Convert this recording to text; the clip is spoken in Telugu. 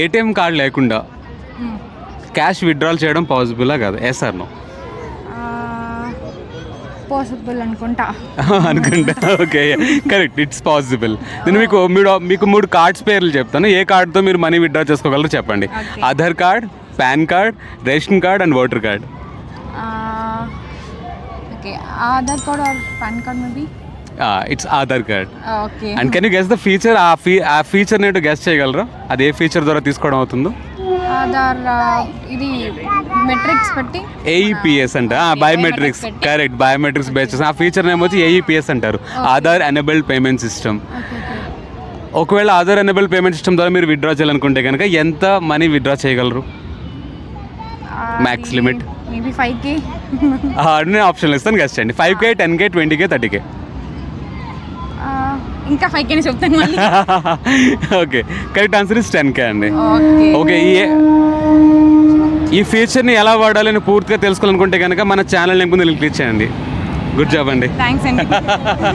ఏటీఎం కార్డ్ లేకుండా క్యాష్ విత్డ్రాల్ చేయడం పాసిబులా కాదు? ఎస్ ఆర్ నో పాసిబుల్ అనుకుంటా. అనుకుంటా. ఓకే కరెక్ట్ ఇట్స్ పాసిబుల్ నేను మీకు మీరు మీకు మూడు కార్డ్స్ పేర్లు చెప్తాను. ఏ కార్డ్తో మీరు మనీ విత్డ్రా చేసుకోగలరో చెప్పండి. Aadhaar card PAN card ration card and voter card okay Aadhaar card or PAN card maybe it's Aadhaar card and can you guess the feature ah fee ఆ ఫీచర్ నేటు గెస్ చేయగలరా? అది ఏ ఫీచర్ ద్వారా తీసుకోవడం అవుతుందో? ఆధార్ uh, ఇది మెట్రిక్స్ పెట్టి? ఏఈపిఎస్ అంట. బయోమెట్రిక్స్. కరెక్ట్ బయోమెట్రిక్స్ బేసెస్ ఆ ఫీచర్ నేమ్ వచ్చి ఏఈపిఎస్ అంటారు. ఆధార్ ఎనబుల్డ్ పేమెంట్ సిస్టమ్ ఒకవేళ ఆధార్ ఎనబుల్డ్ పేమెంట్ సిస్టమ్ ద్వారా మీరు విత్డ్రా చేయాలనుకుంటే కనుక ఎంత మనీ విత్డ్రా చేయగలరు? Limit. మేబీ ఫైవ్ కే అన్ని ఆప్షన్లు ఇస్తాను. గెస్ట్ చేయండి. Five K ten K twenty K thirty K ఇంకా ఫైవ్ కేనే చెప్తాను మళ్ళీ. Okay correct answer is ten K అండి. ఓకే ఈ ఈ ఫీచర్ని ఎలా వాడాలని పూర్తిగా తెలుసుకోవాలనుకుంటే కనుక మన ఛానల్ ముందు క్లిక్ చేయండి గుడ్ జాబ్ అండి. థ్యాంక్స్ అండి.